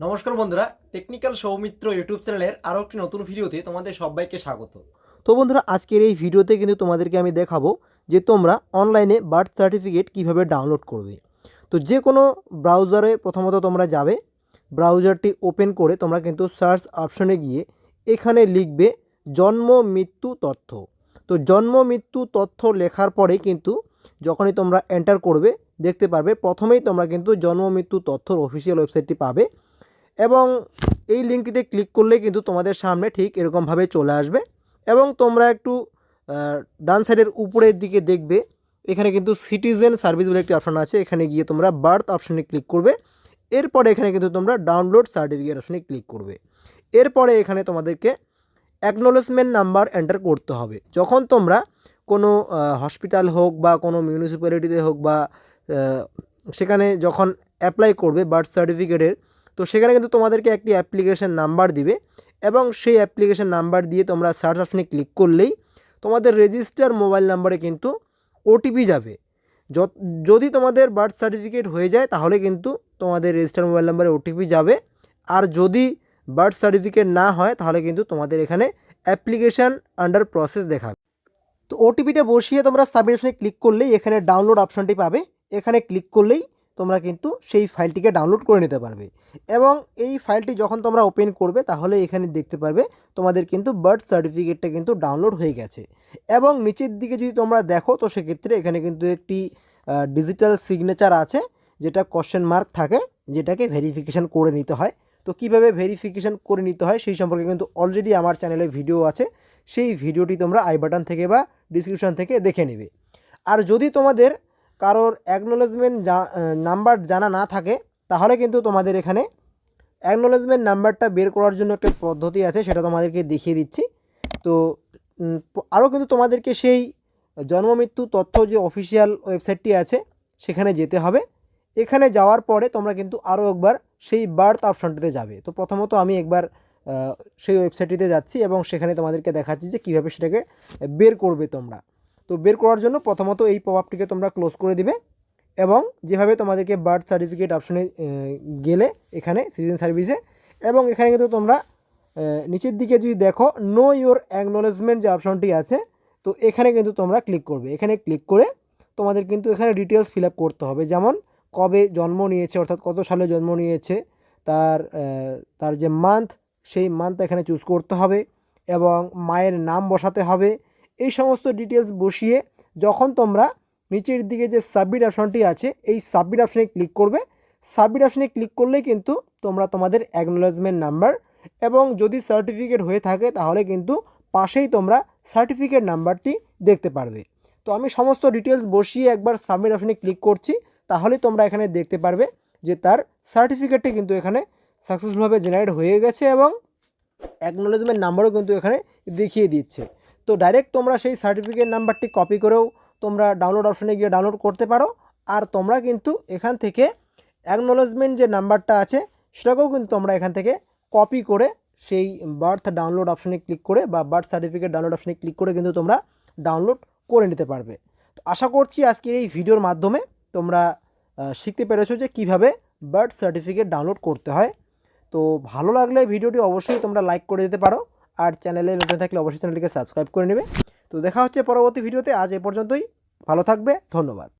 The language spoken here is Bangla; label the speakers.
Speaker 1: নমস্কার বন্ধুরা টেকনিক্যাল সৌমিত্র ইউটিউব চ্যানেলের আরও একটি নতুন ভিডিওতে তোমাদের সবাইকে স্বাগত।
Speaker 2: তো বন্ধুরা, আজকের এই ভিডিওতে কিন্তু তোমাদেরকে আমি দেখাবো যে তোমরা অনলাইনে বার্থ সার্টিফিকেট কীভাবে ডাউনলোড করবে। তো যে কোনো ব্রাউজারে প্রথমত তোমরা যাবে ব্রাউজারটি ওপেন করে তোমরা কিন্তু সার্চ অপশনে গিয়ে এখানে লিখবে জন্ম মৃত্যু তথ্য। তো জন্ম মৃত্যু তথ্য লেখার পরে কিন্তু যখনই তোমরা এন্টার করবে, দেখতে পারবে প্রথমেই তোমরা কিন্তু জন্ম মৃত্যু তথ্যর অফিসিয়াল ওয়েবসাইটটি পাবে। এবং এই লিঙ্কটিতে ক্লিক করলে কিন্তু তোমাদের সামনে ঠিক এরকমভাবে চলে আসবে এবং তোমরা একটু ডান সাইডের উপরের দিকে দেখবে, এখানে কিন্তু সিটিজেন সার্ভিস বলে একটি অপশন আছে, এখানে গিয়ে তোমরা বার্থ অপশনে ক্লিক করবে, এরপরে এখানে কিন্তু তোমরা ডাউনলোড সার্টিফিকেট অপশনে ক্লিক করবে। এরপরে এখানে তোমাদেরকে অ্যাকনোলেজমেন্ট নাম্বার এন্টার করতে হবে। যখন তোমরা কোনো হসপিটাল হোক বা কোনো মিউনিসিপ্যালিটিতে হোক বা সেখানে যখন অ্যাপ্লাই করবে বার্থ সার্টিফিকেটের তো সেখানে কিন্তু তোমাদেরকে একটি অ্যাপ্লিকেশান নাম্বার দিবে এবং সেই অ্যাপ্লিকেশান নাম্বার দিয়ে তোমরা সার্চ অপশনে ক্লিক করলেই তোমাদের রেজিস্টার মোবাইল নাম্বারে কিন্তু ওটিপি যাবে। যদি তোমাদের বার্থ সার্টিফিকেট হয়ে যায় তাহলে কিন্তু তোমাদের রেজিস্টার মোবাইল নাম্বারে ওটিপি যাবে। আর যদি বার্থ সার্টিফিকেট না হয় তাহলে কিন্তু তোমাদের এখানে অ্যাপ্লিকেশান আন্ডার প্রসেস দেখাবে। তো ওটিপিটা বসিয়ে তোমরা সাবমিট অপশনে ক্লিক করলেই এখানে ডাউনলোড অপশনটি পাবে। এখানে ক্লিক করলেই তোমরা কিন্তু সেই ফাইলটিকে ডাউনলোড করে নিতে পারবে। এবং এই ফাইলটি যখন তোমরা ওপেন করবে, তাহলে এখানে দেখতে পারবে তোমাদের কিন্তু বার্থ সার্টিফিকেটটা কিন্তু ডাউনলোড হয়ে গেছে। এবং নিচের দিকে যদি তোমরা দেখো, তো সেক্ষেত্রে এখানে কিন্তু একটি ডিজিটাল সিগনেচার আছে, যেটা কোশ্চেন মার্ক থাকে, যেটাকে ভেরিফিকেশান করে নিতে হয়। তো কীভাবে ভেরিফিকেশান করে নিতে হয়, সেই সম্পর্কে কিন্তু অলরেডি আমার চ্যানেলে ভিডিও আছে। সেই ভিডিওটি তোমরা আই বাটন থেকে বা ডিসক্রিপশন থেকে দেখে নেবে। আর যদি তোমাদের কারোর অ্যাকনোলেজমেন্ট নাম্বার জানা না থাকে, তাহলে কিন্তু তোমাদের এখানে অ্যাকনোলেজমেন্ট নাম্বারটা বের করার জন্য একটা পদ্ধতি আছে, সেটা তোমাদেরকে দেখিয়ে দিচ্ছি। তো আরও কিন্তু তোমাদেরকে সেই জন্ম মৃত্যু তথ্য যে অফিসিয়াল ওয়েবসাইটটি আছে, সেখানে যেতে হবে। এখানে যাওয়ার পরে তোমরা কিন্তু আরও একবার সেই বার্থ অপশনটিতে যাবে। তো প্রথমত আমি একবার সেই ওয়েবসাইটটিতে যাচ্ছি এবং সেখানে তোমাদেরকে দেখাচ্ছি যে কীভাবে সেটাকে বের করবে তোমরা। তো বের করার জন্য প্রথমত এই পপআপটিকে তোমরা ক্লোজ করে দিবে এবং যেভাবে তোমাদেরকে বার্থ সার্টিফিকেট অপশনে গেলে এখানে সিটিজেন সার্ভিসে এবং এখানে কিন্তু তোমরা নিচের দিকে যদি দেখো নো ইওর অ্যাকনোলেজমেন্ট যে অপশনটি আছে, তো এখানে কিন্তু তোমরা ক্লিক করবে। এখানে ক্লিক করে তোমাদের কিন্তু এখানে ডিটেলস ফিল করতে হবে। যেমন কবে জন্ম নিয়েছে, অর্থাৎ কত সালে জন্ম নিয়েছে, তার তার যে মান্থ সেই মান্থ এখানে চুজ করতে হবে এবং মায়ের নাম বসাতে হবে। এই সমস্ত ডিটেলস বসিয়ে যখন তোমরা নিচের দিকে যে সাবমিট অপশনটি আছে, এই সাবমিট অপশনে ক্লিক করবে। সাবমিট অপশনে ক্লিক করলেই কিন্তু তোমরা তোমাদের অ্যাকনোলেজমেন্ট নাম্বার এবং যদি সার্টিফিকেট হয়ে থাকে, তাহলে কিন্তু পাশেই তোমরা সার্টিফিকেট নাম্বারটি দেখতে পারবে। তো আমি সমস্ত ডিটেলস বসিয়ে একবার সাবমিট অপশনে ক্লিক করছি, তাহলে তোমরা এখানে দেখতে পারবে যে তার সার্টিফিকেটটি কিন্তু এখানে সাকসেসফুলভাবে জেনারেট হয়ে গেছে এবং অ্যাকনোলেজমেন্ট নাম্বারও কিন্তু এখানে দেখিয়ে দিচ্ছে। তো ডাইরেক্ট তোমরা সেই সার্টিফিকেট নাম্বারটি কপি করেও তোমরা ডাউনলোড অপশনে গিয়ে ডাউনলোড করতে পারো। আর তোমরা কিন্তু এখান থেকে অ্যাকনোলেজমেন্ট যে নাম্বারটা আছে, সেটাকেও কিন্তু তোমরা এখান থেকে কপি করে সেই বার্থ ডাউনলোড অপশনে ক্লিক করে বা বার্থ সার্টিফিকেট ডাউনলোড অপশনে ক্লিক করে কিন্তু তোমরা ডাউনলোড করে নিতে পারবে। তো আশা করছি আজকের এই ভিডিওর মাধ্যমে তোমরা শিখতে পেরেছ যে কীভাবে বার্থ সার্টিফিকেট ডাউনলোড করতে হয়। তো ভালো লাগলে ভিডিওটি অবশ্যই তোমরা লাইক করে দিতে পারো। আর চ্যানেলে নতুন থাকলে অবশ্যই চ্যানেলটিকে সাবস্ক্রাইব করে নেবে। তো দেখা হচ্ছে পরবর্তী ভিডিওতে। আজ এ পর্যন্তই। ভালো থাকবে। ধন্যবাদ।